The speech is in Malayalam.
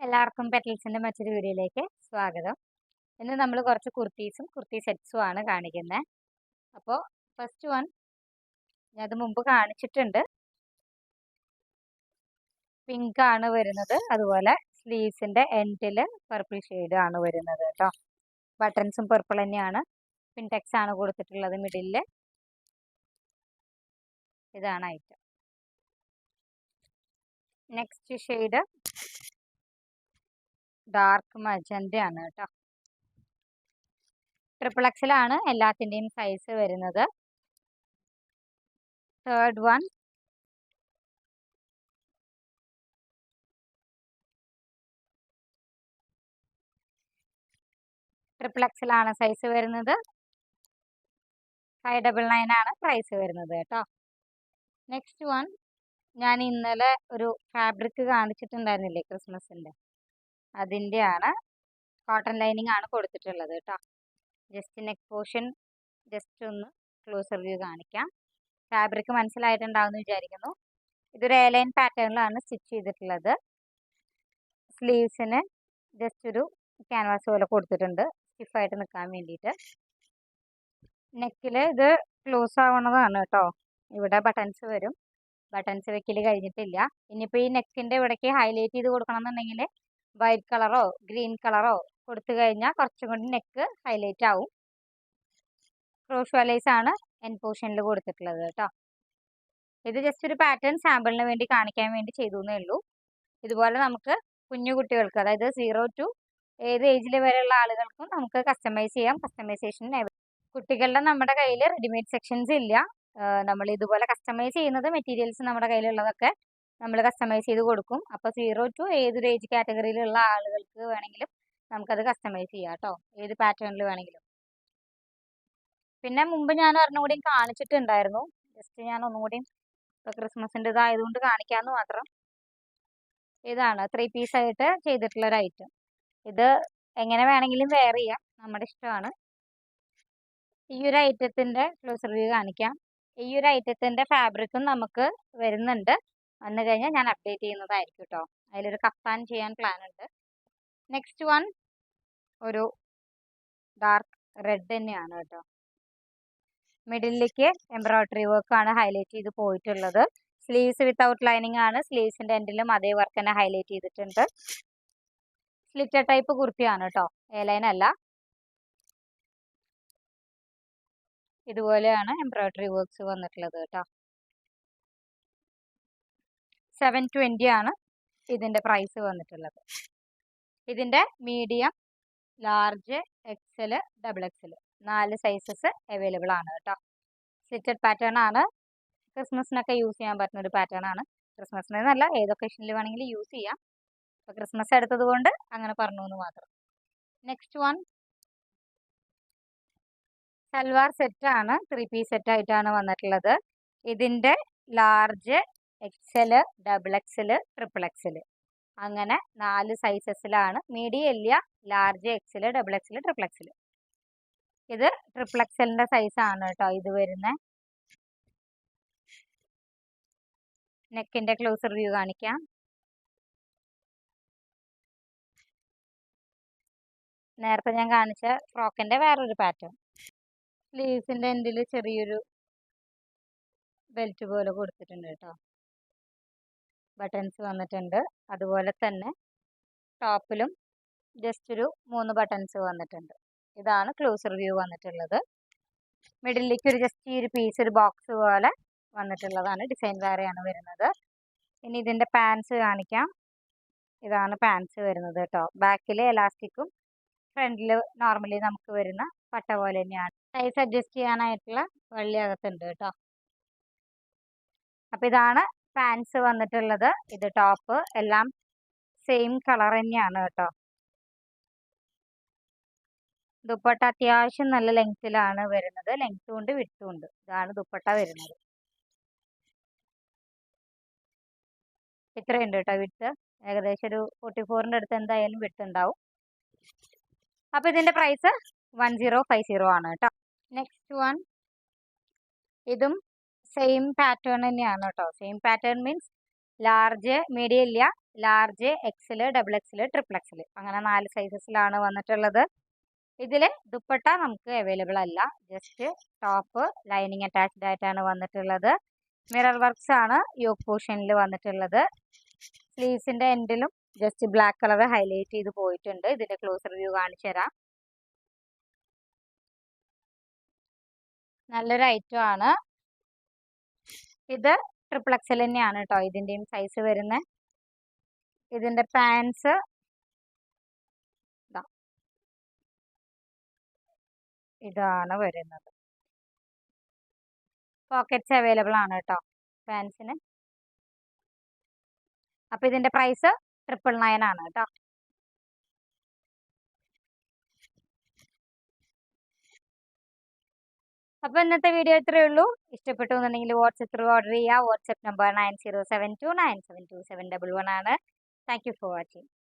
എല്ലാവർക്കും പെറ്റൽസിന്റെ മറ്റൊരു വീഡിയോയിലേക്ക് സ്വാഗതം. ഇന്ന് നമ്മൾ കുറച്ച് കുർത്തീസും കുർത്തി സെറ്റ്സും ആണ് കാണിക്കുന്നത് അപ്പോൾ ഫസ്റ്റ് വൺ ഞാൻ അത് മുമ്പ് കാണിച്ചിട്ടുണ്ട്. പിങ്ക് ആണ് വരുന്നത്. അതുപോലെ സ്ലീവ്സിന്റെ എൻഡിൽ പർപ്പിൾ ഷെയ്ഡ് ആണ് വരുന്നത് കേട്ടോ. ബട്ടൺസും പർപ്പിൾ തന്നെയാണ്. പിൻടെക്സ് ആണ് കൊടുത്തിട്ടുള്ളത് മിഡിലിൽ ഇതാണ് item next shade dark magenta ആണ് കേട്ടോ. ട്രിപ്പിൾ എക്സിലാണ് എല്ലാത്തിന്റെയും സൈസ് വരുന്നത്. തേർഡ് വൺ ട്രിപ്പിൾ എക്സിലാണ് സൈസ് വരുന്നത്. ഫൈവ് ഡബിൾ നയൻ ആണ് പ്രൈസ് വരുന്നത് കേട്ടോ. നെക്സ്റ്റ് വൺ ഞാൻ ഇന്നലെ ഒരു ഫാബ്രിക് കാണിച്ചിട്ടുണ്ടായിരുന്നില്ലേ ക്രിസ്മസിന്റെ അതിന്റെ ആണ് കോട്ടൺ ലൈനിങ് ആണ് കൊടുത്തിട്ടുള്ളത് കേട്ടോ ജസ്റ്റ് നെക്ക് പോർഷൻ ജസ്റ്റ് ഒന്ന് ക്ലോസർ വ്യൂ കാണിക്കാം. ഫാബ്രിക് മനസ്സിലായിട്ടുണ്ടാവുമെന്ന് വിചാരിക്കുന്നു. ഇതൊരു ലൈൻ പാറ്റേണിലാണ് സ്റ്റിച്ച് ചെയ്തിട്ടുള്ളത്. സ്ലീവ്സിന് ജസ്റ്റ് ഒരു ക്യാൻവാസ് പോലെ കൊടുത്തിട്ടുണ്ട്. സ്റ്റിഫായിട്ട് നിൽക്കാൻ വേണ്ടിയിട്ട്. നെക്കിൽ ഇത് ക്ലോസ് ആവണതാണ് കേട്ടോ ഇവിടെ ബട്ടൺസ് വരും. ബട്ടൺസ് വെക്കൽ കഴിഞ്ഞിട്ടില്ല. ഇനിയിപ്പോൾ ഈ നെക്കിന്റെ ഇവിടേക്ക് ഹൈലൈറ്റ് ചെയ്ത് കൊടുക്കണം എന്നുണ്ടെങ്കിൽ വൈറ്റ് കളറോ ഗ്രീൻ കളറോ കൊടുത്തു കഴിഞ്ഞാൽ കുറച്ചും കൂടി നെക്ക് ഹൈലൈറ്റ് ആവും. ക്രോഷ് വലൈസ് ആണ് എൻ പോർഷനിൽ കൊടുത്തിട്ടുള്ളത് കേട്ടോ ഇത് ജസ്റ്റ് ഒരു പാറ്റേൺ സാമ്പിളിന് വേണ്ടി കാണിക്കാൻ വേണ്ടി ചെയ്തു എന്നേ ഉള്ളൂ. ഇതുപോലെ നമുക്ക് കുഞ്ഞു കുട്ടികൾക്ക് അതായത് സീറോ ടു ഏത് ഏജിൽ വരെയുള്ള ആളുകൾക്കും നമുക്ക് കസ്റ്റമൈസ് ചെയ്യാം. കസ്റ്റമൈസേഷൻ കുട്ടികളുടെ നമ്മുടെ കയ്യിൽ റെഡിമെയ്ഡ് സെക്ഷൻസ് ഇല്ല. നമ്മൾ ഇതുപോലെ കസ്റ്റമൈസ് ചെയ്യുന്നത് മെറ്റീരിയൽസ് നമ്മുടെ കയ്യിലുള്ളതൊക്കെ നമ്മൾ കസ്റ്റമൈസ് ചെയ്ത് കൊടുക്കും. അപ്പോൾ സീറോ ടു ഏതൊരു ഏജ് കാറ്റഗറിയിലുള്ള ആളുകൾക്ക് വേണമെങ്കിലും നമുക്കത് കസ്റ്റമൈസ് ചെയ്യാം കേട്ടോ ഏത് പാറ്റേണിൽ വേണമെങ്കിലും. പിന്നെ മുമ്പ് ഞാൻ ഒരെണ്ണം കൂടിയും കാണിച്ചിട്ടുണ്ടായിരുന്നു. ജസ്റ്റ് ഞാൻ ഒന്നും കൂടിയും ഇപ്പോൾ ക്രിസ്മസിന്റെ ഇതായതുകൊണ്ട് കാണിക്കാമെന്ന് മാത്രം. ഇതാണ് ത്രീ പീസ് ആയിട്ട് ചെയ്തിട്ടുള്ള ഒരു ഐറ്റം ഇത് എങ്ങനെ വേണമെങ്കിലും വെയർ ചെയ്യാം. നമ്മുടെ ഇഷ്ടമാണ്. ഈ ഒരു ഐറ്റത്തിന്റെ ക്ലോസ് റിവ്യൂ കാണിക്കാം. ഈ ഒരു ഐറ്റത്തിന്റെ ഫാബ്രിക്കും നമുക്ക് വരുന്നുണ്ട്. വന്നു കഴിഞ്ഞാൽ ഞാൻ അപ്ഡേറ്റ് ചെയ്യുന്നതായിരിക്കും കേട്ടോ അതിലൊരു കഫ്താൻ ചെയ്യാൻ പ്ലാൻ ഉണ്ട്. നെക്സ്റ്റ് വൺ ഒരു ഡാർക്ക് റെഡ് തന്നെയാണ് കേട്ടോ മിഡിലേക്ക് എംബ്രോയിഡറി വർക്കാണ് ഹൈലൈറ്റ് ചെയ്ത് പോയിട്ടുള്ളത്. സ്ലീവ്സ് വിത്തൗട്ട് ലൈനിങ് ആണ്. സ്ലീവ്സിന്റെ എൻഡിലും അതേ വർക്ക് തന്നെ ഹൈലൈറ്റ് ചെയ്തിട്ടുണ്ട്. സ്ലിറ്റർ ടൈപ്പ് കുർത്തിയാണ് കേട്ടോ എ ലൈൻ അല്ല. ഇതുപോലെയാണ് എംബ്രോയിഡറി വർക്ക്സ് വന്നിട്ടുള്ളത് കേട്ടോ സെവൻ ട്വന്റി ആണ് ഇതിന്റെ പ്രൈസ് വന്നിട്ടുള്ളത്. ഇതിന്റെ medium large XL double XL നാല് സൈസസ് അവൈലബിൾ ആണ് കേട്ടോ. സ്റ്റിച്ചഡ് പാറ്റേൺ ആണ്. ക്രിസ്മസിനൊക്കെ യൂസ് ചെയ്യാൻ പറ്റുന്ന ഒരു പാറ്റേൺ ആണ്. ക്രിസ്മസിന് എന്നല്ല ഏത് ഒക്കേഷനിൽ വേണമെങ്കിലും യൂസ് ചെയ്യാം. അപ്പോൾ ക്രിസ്മസ് എടുത്തത് കൊണ്ട് അങ്ങനെ പറഞ്ഞു എന്ന് മാത്രം. നെക്സ്റ്റ് വൺ സൽവാർ സെറ്റാണ് ത്രീ പീസ് സെറ്റ് ആയിട്ടാണ് വന്നിട്ടുള്ളത്. ഇതിന്റെ large XL double XL triple XL അങ്ങനെ നാല് സൈസസിലാണ് മീഡിയം ഇല്ല large XL double XL triple XL ഇത് ട്രിപ്പിൾ എക്സലിന്റെ സൈസാണ് കേട്ടോ ഇത് വരുന്നത് നെക്കിന്റെ ക്ലോസർ വ്യൂ കാണിക്കാം. നേരത്തെ ഞാൻ കാണിച്ച ഫ്രോക്കിന്റെ വേറൊരു പാറ്റേൺ സ്ലീവ്സിന്റെ എൻഡിൽ ചെറിയൊരു ബെൽറ്റ് പോലെ കൊടുത്തിട്ടുണ്ട് കേട്ടോ. ബട്ടൺസ് വന്നിട്ടുണ്ട്. അതുപോലെ തന്നെ ടോപ്പിലും ജസ്റ്റ് ഒരു മൂന്ന് ബട്ടൺസ് വന്നിട്ടുണ്ട്. ഇതാണ് ക്ലോസർ വ്യൂ വന്നിട്ടുള്ളത്. മിഡിലേക്ക് ഒരു ജസ്റ്റ് ഈ ഒരു പീസ് ഒരു ബോക്സ് പോലെ വന്നിട്ടുള്ളതാണ് ഡിസൈൻ വേറെയാണ് വരുന്നത്. ഇനി ഇതിന്റെ പാൻസ് കാണിക്കാം. ഇതാണ് പാൻസ് വരുന്നത് കേട്ടോ. ബാക്കിൽ എലാസ്റ്റിക്കും ഫ്രണ്ടിൽ നോർമലി നമുക്ക് വരുന്ന പട്ട പോലെ തന്നെയാണ്. സൈസ് അഡ്ജസ്റ്റ് ചെയ്യാനായിട്ടുള്ള വള്ളി അകത്തുണ്ട് കേട്ടോ. അപ്പം ഇതാണ് പാൻസ് വന്നിട്ടുള്ളത്. ഇത് ടോപ്പ് എല്ലാം സെയിം കളർ തന്നെയാണ് കേട്ടോ. ദുപ്പട്ട അത്യാവശ്യം നല്ല ലെങ്ത്തിലാണ് വരുന്നത്. ലെങ്ത്തും ഉണ്ട് വിട്ടും ഉണ്ട്. ഇതാണ് ദുപ്പട്ട വരുന്നത്. ഇത്രയുണ്ട് കേട്ടോ വിട്ട് ഏകദേശം ഒരു ഫോർട്ടി ഫോറിന്റെ അടുത്ത് എന്തായാലും വിട്ടുണ്ടാവും അപ്പോൾ ഇതിന്റെ price one zero five zero ആണ് കേട്ടോ. നെക്സ്റ്റ് വൺ ഇതും സെയിം പാറ്റേൺ തന്നെയാണ് കേട്ടോ. Same pattern means large medium ഇല്ല. Large XL double XL triple XL അങ്ങനെ നാല് സൈസസിലാണ് വന്നിട്ടുള്ളത്. ഇതിൽ ദുപ്പട്ട നമുക്ക് അവൈലബിൾ അല്ല. ജസ്റ്റ് ടോപ്പ് ലൈനിങ് അറ്റാച്ച്ഡ് ആയിട്ടാണ് വന്നിട്ടുള്ളത്. മിറർ വർക്ക്സ് ആണ് യോക്ക് പോർഷനിൽ വന്നിട്ടുള്ളത്. സ്ലീവ്സിന്റെ എൻഡിലും ജസ്റ്റ് ബ്ലാക്ക് കളർ ഹൈലൈറ്റ് ചെയ്ത് പോയിട്ടുണ്ട്. ഇതിന്റെ ക്ലോസർ വ്യൂ കാണിച്ചു തരാം. നല്ലൊരു ഐറ്റം ആണ്. ഇത് ട്രിപ്പിൾ എക്സൽ തന്നെയാണ് കേട്ടോ ഇതിന്റെയും സൈസ് വരുന്നത് ഇതിന്റെ പാൻസ് ഇതാണ് വരുന്നത്. പോക്കറ്റ്സ് അവൈലബിൾ ആണ് കേട്ടോ പാൻസിന് അപ്പോൾ ഇതിന്റെ പ്രൈസ് ട്രിപ്പിൾ നയൻ ആണ് കേട്ടോ അപ്പോൾ ഇന്നത്തെ വീഡിയോ ഇത്രയേ ഉള്ളൂ. ഇഷ്ടപ്പെട്ടു എന്നുണ്ടെങ്കിൽ വാട്സപ്പ് ത്രൂ ഓർഡർ ചെയ്യുക WhatsApp number nine zero seven two nine seven two seven double one ആണ്. Thank you for watching